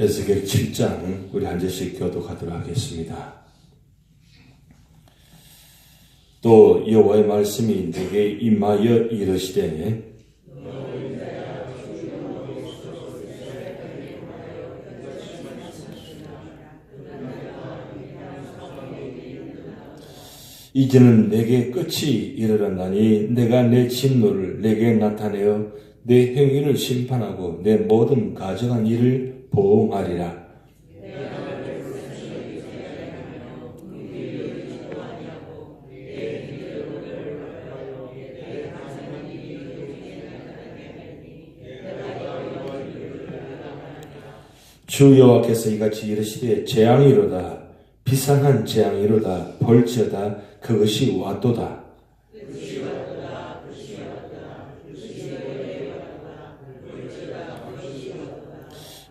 에스겔 7장 우리 한 절씩 교독하도록 하겠습니다. 또 여호와의 말씀이 내게 임하여 이르시되 이제는 내게 끝이 이르렀나니 내가 내 진노를 내게 나타내어 내 행위를 심판하고 내 모든 가정한 일을 보응하리라. 주 여호와께서 이같이 이르시되 재앙이로다. 비상한 재앙이로다. 벌지어다. 그것이 왔도다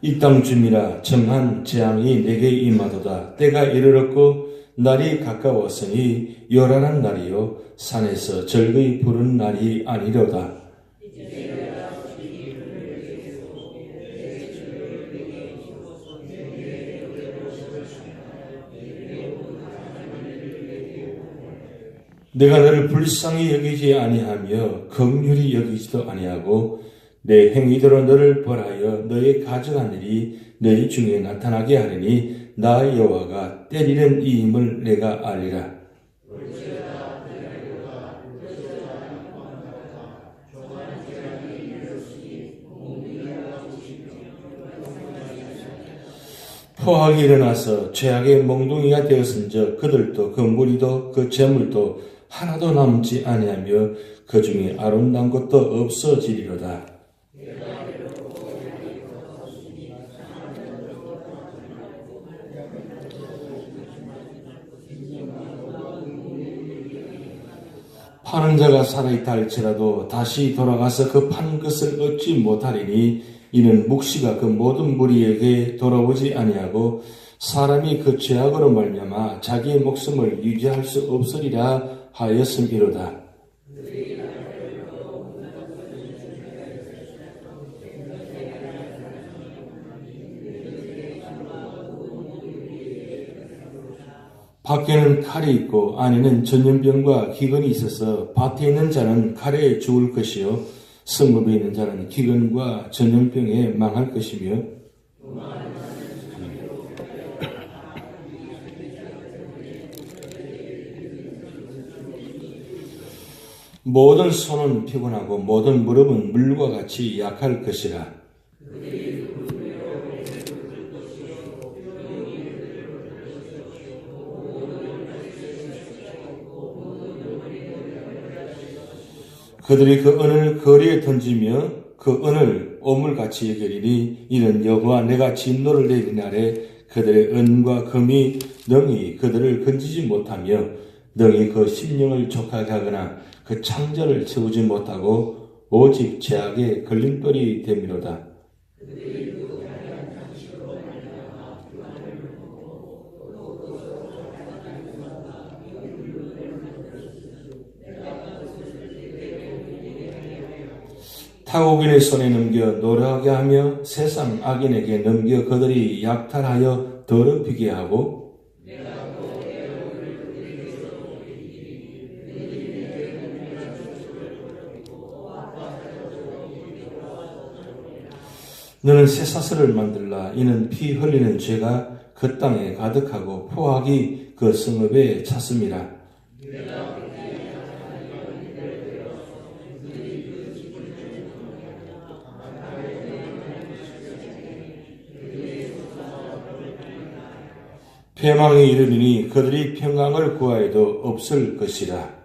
이 땅 주미라 정한 재앙이 내게 임하도다. 때가 이르렀고 날이 가까웠으니 요란한 날이요 산에서 절거이 부른 날이 아니로다. 내가 너를 불쌍히 여기지 아니하며 긍휼히 여기지도 아니하고 내 행위대로 너를 벌하여 너의 가져간 일이 너희 중에 나타나게 하리니 나 여호와가 때리는 이임을 내가 알리라. 포악이 일어나서 죄악의 몽둥이가 되었은즉 그들도 그 무리도 그 재물도 하나도 남지 아니하며 그 중에 아름다운 것도 없어지리로다. 파는 자가 살아있다 할지라도 다시 돌아가서 그판 것을 얻지 못하리니 이는 묵시가 그 모든 무리에게 돌아오지 아니하고 사람이 그 죄악으로 말미암아 자기의 목숨을 유지할 수 없으리라 하였음이로다. 밖에는 칼이 있고 안에는 전염병과 기근이 있어서 밭에 있는 자는 칼에 죽을 것이요 성읍에 있는 자는 기근과 전염병에 망할 것이며 모든 손은 피곤하고 모든 무릎은 물과 같이 약할 것이라. 그들이 그 은을 거리에 던지며 그 은을 오물같이 여기리니 이는 여호와 내가 진노를 내린 날에 그들의 은과 금이 능히 그들을 건지지 못하며 능히 그 심령을 족하게 하거나 그 창조를 채우지 못하고 오직 죄악의 걸림돌이 됨이로다. 타국인의 손에 넘겨 노래하게 하며 세상 악인에게 넘겨 그들이 약탈하여 더럽히게 하고 너는 쇠사슬을 만들라 이는 피 흘리는 죄가 그 땅에 가득하고 포악이 그 성읍에 찼습니다. 패망이 이르리니 그들이 평강을 구하여도 없을 것이라.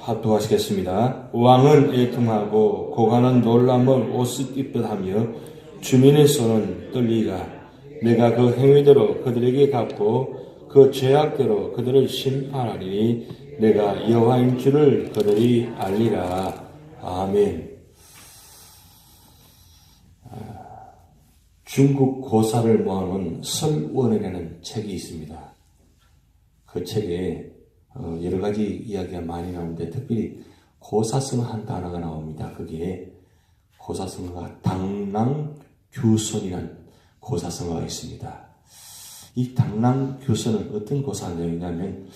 합독하시겠습니다. 왕은 애통하고 고관은 놀람을 옷을 입듯하며 주민의 손은 떨리라. 내가 그 행위대로 그들에게 갚고 그 죄악대로 그들을 심판하리니 내가 여호와인 줄을 그들이 알리라. 아멘. 중국 고사를 모아놓은 설원이라는 책이 있습니다. 그 책에 어, 여러 가지 이야기가 많이 나오는데 특별히 고사성 한 단어가 나옵니다. 거기에 고사성어가 당랑규선이라는 고사성어가 있습니다. 이 당랑규선은 어떤 고사 내용이냐면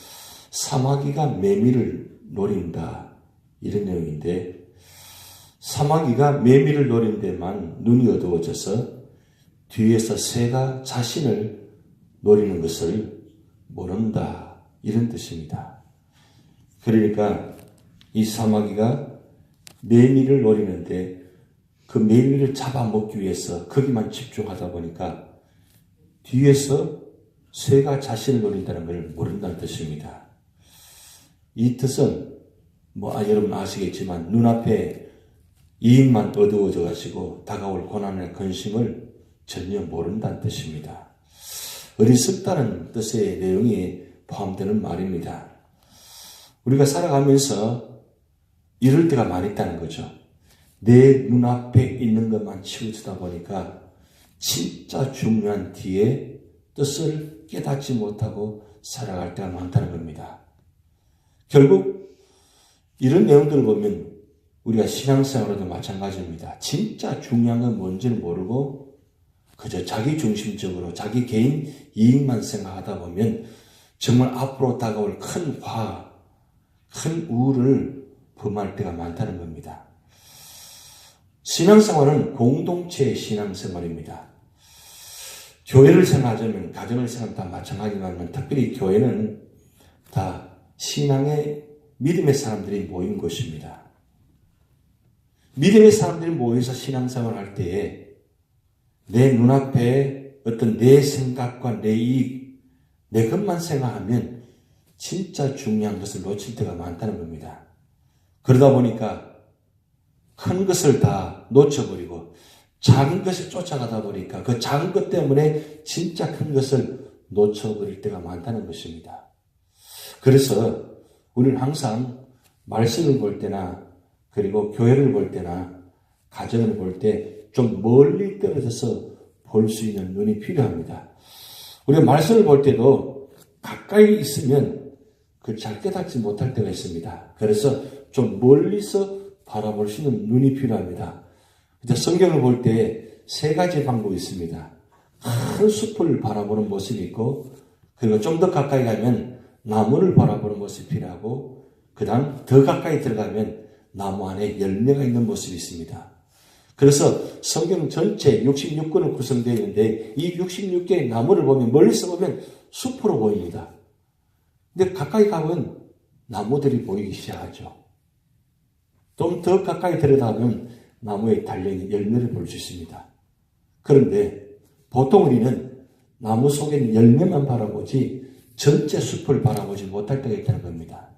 사마귀가 매미를 노린다 이런 내용인데 사마귀가 매미를 노린 데만 눈이 어두워져서 뒤에서 새가 자신을 노리는 것을 모른다 이런 뜻입니다. 그러니까 이 사마귀가 매미를 노리는데 그 매미를 잡아먹기 위해서 거기만 집중하다 보니까 뒤에서 새가 자신을 노린다는 걸 모른다는 뜻입니다. 이 뜻은 뭐 아, 여러분 아시겠지만 눈앞에 이익만 어두워져 가지고 다가올 고난의 근심을 전혀 모른다는 뜻입니다. 어리석다는 뜻의 내용이 포함되는 말입니다. 우리가 살아가면서 이럴 때가 많이 있다는 거죠. 내 눈앞에 있는 것만 치우치다 보니까 진짜 중요한 뒤에 뜻을 깨닫지 못하고 살아갈 때가 많다는 겁니다. 결국 이런 내용들을 보면 우리가 신앙생활에도 마찬가지입니다. 진짜 중요한 건 뭔지를 모르고 그저 자기 중심적으로 자기 개인 이익만 생각하다 보면 정말 앞으로 다가올 큰 화, 큰 우를 범할 때가 많다는 겁니다. 신앙생활은 공동체의 신앙생활입니다. 교회를 생각하자면 가정을 생각하면 다 마찬가지지만 특별히 교회는 다 신앙의 믿음의 사람들이 모인 곳입니다. 믿음의 사람들이 모여서 신앙생활을 할 때에 내 눈앞에 어떤 내 생각과 내 이익, 내 것만 생각하면 진짜 중요한 것을 놓칠 때가 많다는 겁니다. 그러다 보니까 큰 것을 다 놓쳐버리고 작은 것을 쫓아가다 보니까 그 작은 것 때문에 진짜 큰 것을 놓쳐버릴 때가 많다는 것입니다. 그래서 우리는 항상 말씀을 볼 때나 그리고 교회를 볼 때나 가정을 볼 때 좀 멀리 떨어져서 볼 수 있는 눈이 필요합니다. 우리가 말씀을 볼 때도 가까이 있으면 그 잘 깨닫지 못할 때가 있습니다. 그래서 좀 멀리서 바라볼 수 있는 눈이 필요합니다. 이제 성경을 볼 때 세 가지 방법이 있습니다. 큰 숲을 바라보는 모습이 있고, 그리고 좀 더 가까이 가면 나무를 바라보는 모습이 필요하고, 그 다음 더 가까이 들어가면 나무 안에 열매가 있는 모습이 있습니다. 그래서 성경 전체 66권은 구성되어 있는데 이 66개의 나무를 보면 멀리서 보면 숲으로 보입니다. 근데 가까이 가면 나무들이 보이기 시작하죠. 좀 더 가까이 들여다보면 나무에 달려있는 열매를 볼 수 있습니다. 그런데 보통 우리는 나무 속에 있는 열매만 바라보지 전체 숲을 바라보지 못할 때가 있다는 겁니다.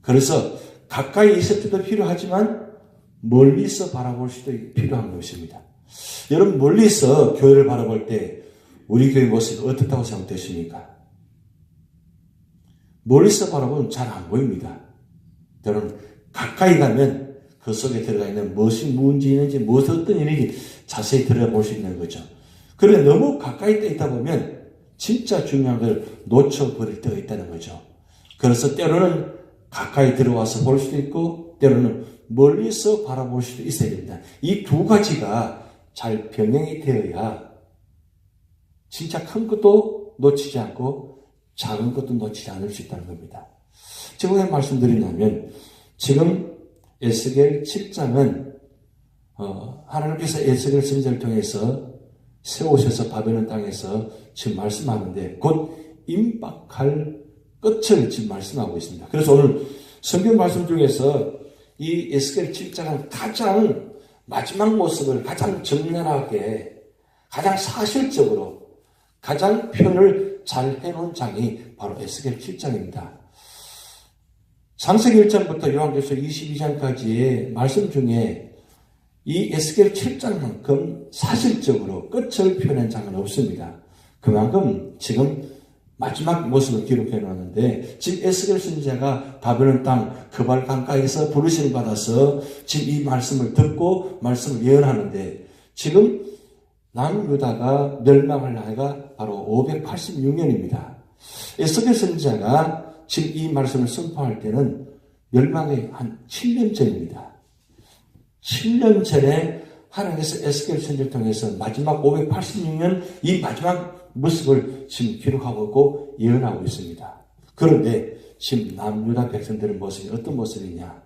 그래서 가까이 있을 때도 필요하지만 멀리서 바라볼 수도 필요한 것입니다. 여러분 멀리서 교회를 바라볼 때 우리 교회 모습이 어떻다고 생각되십니까? 멀리서 바라보면 잘 안 보입니다. 여러분 가까이 가면 그 속에 들어가 있는 무엇이 무엇이 있는지 무엇 어떤 일인지 자세히 들어볼 수 있는 거죠. 그런데 너무 가까이 떠 있다 보면 진짜 중요한 걸 놓쳐버릴 때가 있다는 거죠. 그래서 때로는 가까이 들어와서 볼 수도 있고 때로는 멀리서 바라볼 수도 있어야 됩니다. 이 두 가지가 잘 병행이 되어야 진짜 큰 것도 놓치지 않고 작은 것도 놓치지 않을 수 있다는 겁니다. 왜 말씀드리냐면 지금 에스겔 7장은 어, 하나님께서 에스겔 선지자를 통해서 세우셔서 바벨론 땅에서 지금 말씀하는데 곧 임박할 끝을 지금 말씀하고 있습니다. 그래서 오늘 성경 말씀 중에서 이 에스겔 7장은 가장 마지막 모습을 가장 정렬하게 가장 사실적으로 가장 표현을 잘 해놓은 장이 바로 에스겔 7장입니다. 창세기 1장부터 요한계시록 22장까지의 말씀 중에 이 에스겔 7장만큼 사실적으로 끝을 표현한 장은 없습니다. 그만큼 지금 마지막 모습을 기록해 놓았는데 지금 에스겔 선지자가 바벨론 땅 그발 강가에서 부르심을 받아서 지금 이 말씀을 듣고 말씀을 예언하는데 지금 남유다가 멸망할 나이가 바로 586년입니다. 에스겔 선지자가 지금 이 말씀을 선포할 때는 멸망의 한 7년 전입니다. 7년 전에 하나님께서 에스겔 선지를 통해서 마지막 586년 이 마지막 모습을 지금 기록하고 있고 예언하고 있습니다. 그런데 지금 남유다 백성들의 모습이 어떤 모습이냐?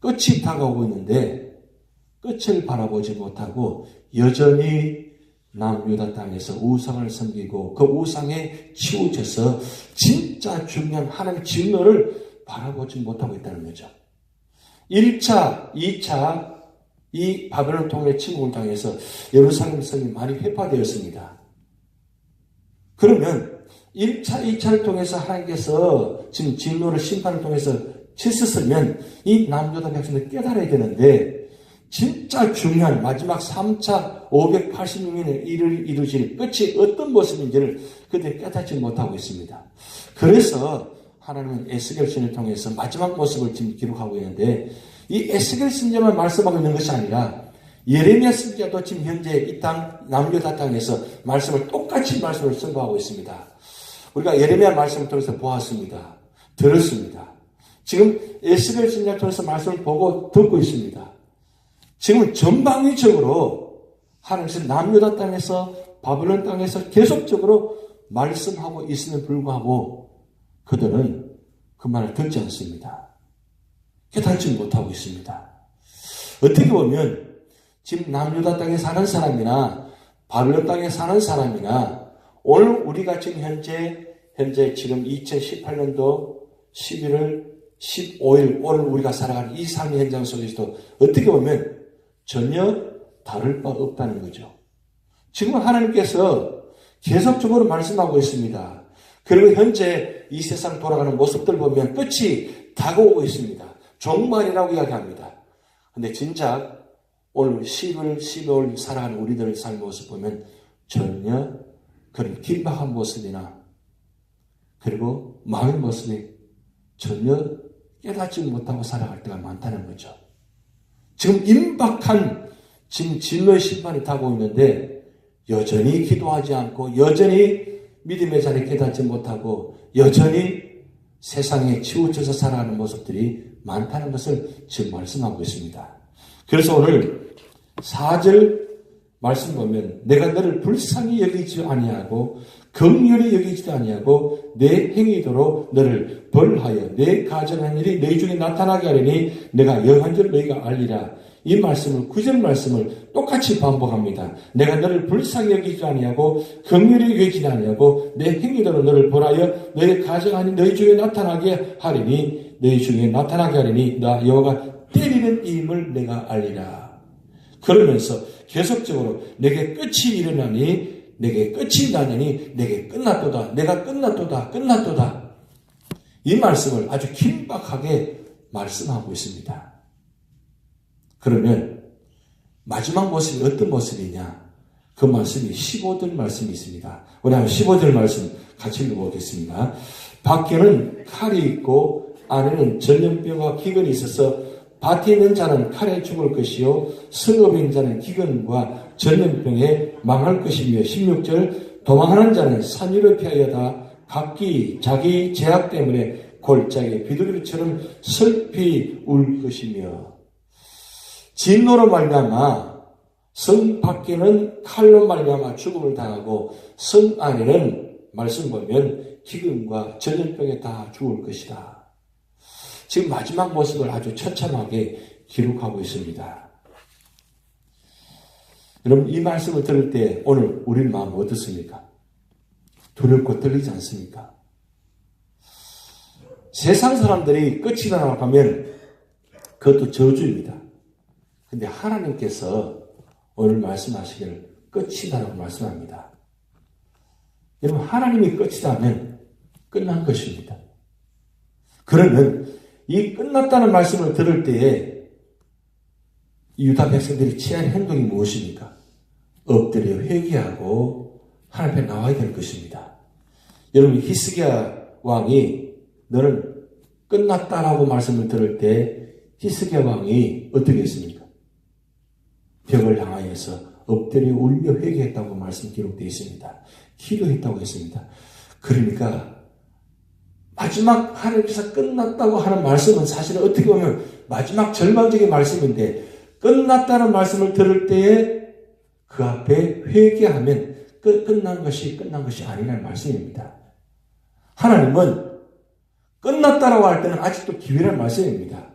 끝이 다가오고 있는데 끝을 바라보지 못하고 여전히 남유다 땅에서 우상을 섬기고 그 우상에 치우쳐서 진짜 중요한 하나님의 진노를 바라보지 못하고 있다는 거죠. 1차, 2차 이 바벨론 통일의 침공을 당해서 예루살렘 성이 많이 회파되었습니다. 그러면 1차, 2차를 통해서 하나님께서 지금 진노를 심판을 통해서 쳤었으면 이 남유다 백성들 깨달아야 되는데 진짜 중요한 마지막 3차 586년에 이를 이루실 끝이 어떤 모습인지를 그들이 깨닫지 못하고 있습니다. 그래서 하나님은 에스겔 신을 통해서 마지막 모습을 지금 기록하고 있는데 이 에스겔 신자만 말씀하고 있는 것이 아니라 예레미야 선지자도 지금 현재 이 땅 남유다 땅에서 말씀을 똑같이 말씀을 선포하고 있습니다. 우리가 예레미야 말씀을 통해서 보았습니다. 들었습니다. 지금 에스겔 신자를 통해서 말씀을 보고 듣고 있습니다. 지금 전방위적으로 하나님께서 남유다 땅에서 바벨론 땅에서 계속적으로 말씀하고 있음에 불구하고 그들은 그 말을 듣지 않습니다. 깨닫지 못하고 있습니다. 어떻게 보면 지금 남유다 땅에 사는 사람이나 바벨론 땅에 사는 사람이나 오늘 우리가 지금 현재 현재 지금 2018년도 11월 15일 오늘 우리가 살아가는 이 삶의 현장 속에서도 어떻게 보면 전혀 다를 바 없다는 거죠. 지금 하나님께서 계속적으로 말씀하고 있습니다. 그리고 현재 이 세상 돌아가는 모습들 보면 끝이 다가오고 있습니다. 종말이라고 이야기합니다. 근데 진작 오늘 10월, 12월 살아가는 우리들의 삶 모습 보면 전혀 그런 긴박한 모습이나 그리고 마음의 모습이 전혀 깨닫지 못하고 살아갈 때가 많다는 거죠. 지금 임박한 지금 진로의 심판이 타고 있는데 여전히 기도하지 않고 여전히 믿음의 자리에 깨닫지 못하고 여전히 세상에 치우쳐서 살아가는 모습들이 많다는 것을 지금 말씀하고 있습니다. 그래서 오늘 4절 말씀 보면 내가 너를 불쌍히 여기지 아니하고 긍휼히 여기지도 아니하고 내 행위도로 너를 벌하여 내 가정한 일이 너희 중에 나타나게 하리니 내가 여한 줄 너희가 알리라. 이 말씀을 구절 말씀을 똑같이 반복합니다. 내가 너를 불쌍히 여기지 아니하고 긍휼히 여기지 아니하고 내 행위도로 너를 벌하여 너희 가정한 일 너희 중에 나타나게 하리니 너희 중에 나타나게 하리니 나 여호와가 때리는 임을 내가 알리라. 그러면서 계속적으로 내게 끝이 일어나니 내게 끝이 나니 내게 끝났도다. 내가 끝났도다. 끝났도다. 이 말씀을 아주 긴박하게 말씀하고 있습니다. 그러면 마지막 모습이 어떤 모습이냐? 그 말씀이 15절 말씀이 있습니다. 우리 한번 15절 말씀 같이 읽어보겠습니다. 밖에는 칼이 있고 안에는 전염병과 기근이 있어서 밭에 있는 자는 칼에 죽을 것이요 성읍인 자는 기근과 전염병에 망할 것이며 16절 도망하는 자는 산 위로 피하여다 각기 자기 제약 때문에 골짜기 비둘기처럼 슬피 울 것이며 진노로 말미암아 성 밖에는 칼로 말미암아 죽음을 당하고 성 안에는 말씀 보면 기근과 전염병에 다 죽을 것이다. 지금 마지막 모습을 아주 처참하게 기록하고 있습니다. 여러분 이 말씀을 들을 때 오늘 우리 마음 어떻습니까? 두렵고 떨리지 않습니까? 세상 사람들이 끝이 하면 그것도 저주입니다. 근데 하나님께서 오늘 말씀하시기를 끝이다라고 말씀합니다. 여러분 하나님이 끝이다면 끝난 것입니다. 그러면 이 끝났다는 말씀을 들을 때에 유다 백성들이 취한 행동이 무엇입니까? 엎드려 회개하고 하나님 앞에 나와야 될 것입니다. 여러분 히스기야 왕이 너는 끝났다라고 말씀을 들을 때 히스기야 왕이 어떻게 했습니까? 벽을 향하여서 엎드려 울며 회개했다고 말씀 기록되어 있습니다. 기도했다고 했습니다. 그러니까 마지막 하나님께서 끝났다고 하는 말씀은 사실은 어떻게 보면 마지막 절망적인 말씀인데 끝났다는 말씀을 들을 때에 그 앞에 회개하면 끝, 끝난 것이 끝난 것이 아니라는 말씀입니다. 하나님은 끝났다라고 할 때는 아직도 기회란 말씀입니다.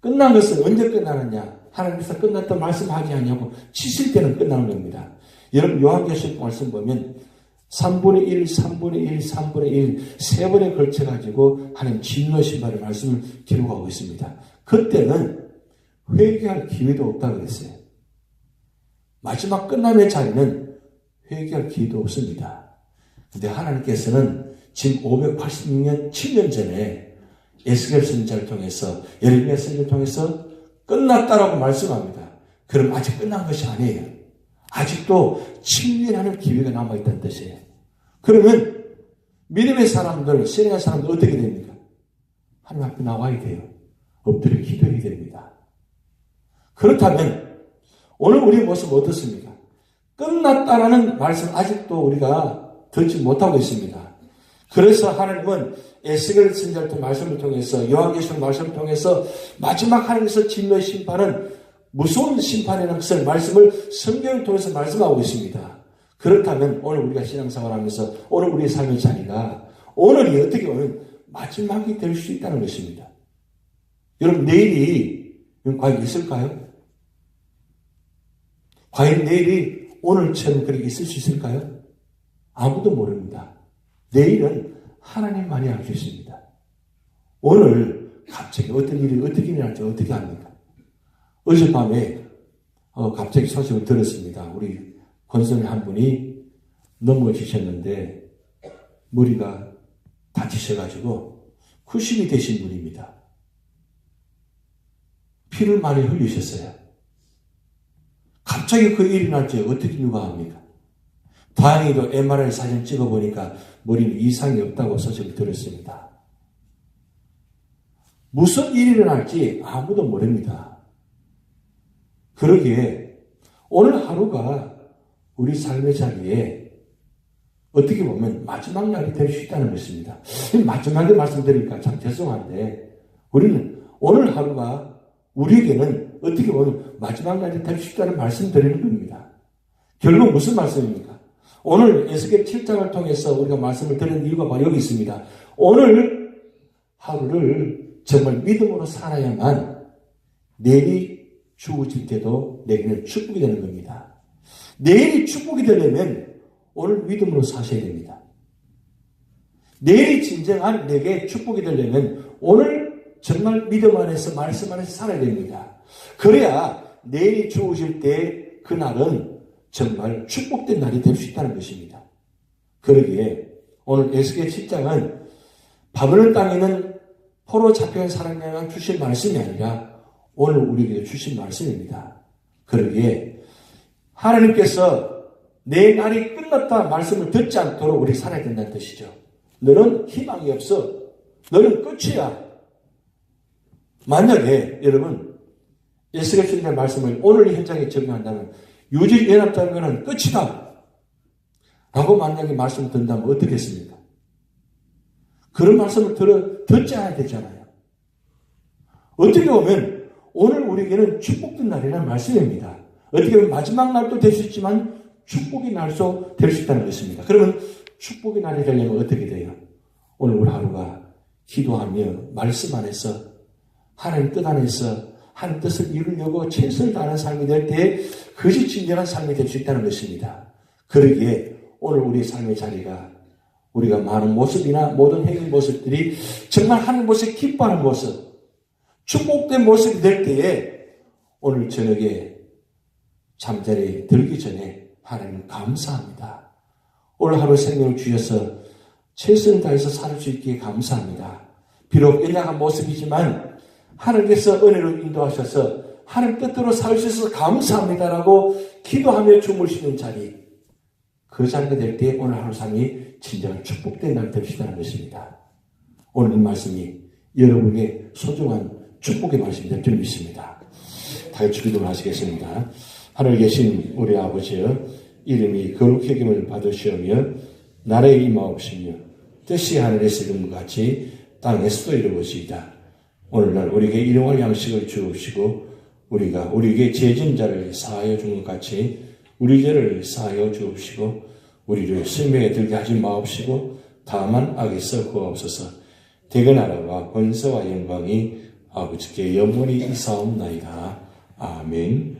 끝난 것은 언제 끝나느냐? 하나님께서 끝났다 말씀하지 않냐고 치실 때는 끝나는 겁니다. 여러분 요한계시록 말씀 보면 3분의 1, 3분의 1, 3분의 1, 세 번에 걸쳐가지고 하나님 진노의 말의 말씀을 기록하고 있습니다. 그때는 회개할 기회도 없다고 그랬어요. 마지막 끝남의 자리는 회개할 기회도 없습니다. 근데 하나님께서는 지금 586년, 7년 전에 에스겔 선자를 통해서, 예레미야 선자를 통해서 끝났다라고 말씀합니다. 그럼 아직 끝난 것이 아니에요. 아직도 침륜하는 기회가 남아있다는 뜻이에요. 그러면 믿음의 사람들, 신앙의 사람들 어떻게 됩니까? 하나님 앞에 나와야 돼요. 엎드려 기도해야 됩니다. 그렇다면 오늘 우리 모습 어떻습니까? 끝났다라는 말씀 아직도 우리가 듣지 못하고 있습니다. 그래서 하나님은 에스겔 통해 말씀을 통해서 요한계시록 말씀을 통해서 마지막 하나님께서 진노의 심판은 무서운 심판이라는 것을 말씀을 성경을 통해서 말씀하고 있습니다. 그렇다면 오늘 우리가 신앙생활 하면서 오늘 우리의 삶의 자리가 오늘이 어떻게 보면 마지막이 될 수 있다는 것입니다. 여러분 내일이 과연 있을까요? 과연 내일이 오늘처럼 그렇게 있을 수 있을까요? 아무도 모릅니다. 내일은 하나님만이 알수 있습니다. 오늘 갑자기 어떤 일이 어떻게 일어날지 어떻게 합니까? 어젯밤에 어, 갑자기 소식을 들었습니다. 우리 권선의 한 분이 넘어지셨는데 머리가 다치셔가지고 90이 되신 분입니다. 피를 많이 흘리셨어요. 갑자기 그 일이 날지 어떻게 누가 합니까? 다행히도 MRI 사진 찍어보니까 머리는 이상이 없다고 소식을 들었습니다. 무슨 일이 일어날지 아무도 모릅니다. 그러기에 오늘 하루가 우리 삶의 자리에 어떻게 보면 마지막 날이 될 수 있다는 것입니다. 마지막에 말씀드리니까 참 죄송한데 우리는 오늘 하루가 우리에게는 어떻게 보면 마지막 날이 될 수 있다는 말씀 드리는 겁니다. 결국 무슨 말씀입니까? 오늘 에스겔 7장을 통해서 우리가 말씀을 드리는 이유가 바로 여기 있습니다. 오늘 하루를 정말 믿음으로 살아야만 내일이 주어질 때도 내게는 축복이 되는 겁니다. 내일이 축복이 되려면 오늘 믿음으로 사셔야 됩니다. 내일이 진정한 내게 축복이 되려면 오늘 정말 믿음 안에서 말씀 안에서 살아야 됩니다. 그래야 내일이 주어질 때 그날은 정말 축복된 날이 될 수 있다는 것입니다. 그러기에 오늘 에스겔 7장은 바벨론 땅에는 포로 잡혀간 사람에게 주신 말씀이 아니라 오늘 우리에게 주신 말씀입니다. 그러기에 하나님께서 내 날이 끝났다 말씀을 듣지 않도록 우리 살아야 된다는 뜻이죠. 너는 희망이 없어. 너는 끝이야. 만약에 여러분 에스겔 주님의 말씀을 오늘 현장에 적용한다면 유지연합장교는 끝이다. 라고 만약에 말씀을 듣는다면 어떻겠습니까? 그런 말씀을 들어, 듣지 않아야 되잖아요. 어떻게 보면 오늘 우리에게는 축복된 날이라는 말씀입니다. 어떻게 보면 마지막 날도 될 수 있지만 축복의 날도 될 수 있다는 것입니다. 그러면 축복의 날이 되려면 어떻게 돼요? 오늘 우리 하루가 기도하며 말씀 안에서 하나님 뜻 안에서 한 뜻을 이루려고 최선을 다하는 삶이 될 때 그것이 진정한 삶이 될 수 있다는 것입니다. 그러기에 오늘 우리 삶의 자리가 우리가 많은 모습이나 모든 행위 모습들이 정말 하는 모습 기뻐하는 모습, 축복된 모습이 될 때에 오늘 저녁에 잠자리에 들기 전에 하나님 감사합니다. 오늘 하루 생명을 주셔서 최선을 다해서 살 수 있기에 감사합니다. 비록 연약한 모습이지만 하나님께서 은혜로 인도하셔서 하나님 뜻대로 살 수 있어서 감사합니다라고 기도하며 주무시는 자리 그 자리가 될 때 오늘 하루 삶이 진정한 축복된 날 되시다는 것입니다. 오늘 이 말씀이 여러분의 소중한 축복의 말씀이 될 줄 믿습니다. 다 같이 기도를 하시겠습니다. 하늘 계신 우리 아버지여 이름이 거룩해김을 받으시오며 나라의 임하옵시며 뜻이 하늘에서 이룬 것 같이 땅에서도 이루어지이다. 오늘날 우리에게 일용할 양식을 주옵시고 우리가 우리에게 죄진 자를 사하여 준 것 같이 우리 죄를 사하여 주옵시고 우리를 실명에 들게 하지 마옵시고 다만 악에서 구하옵소서 대그 나라와 권세와 영광이 아버지께 영원히 이사옵나이다. 아멘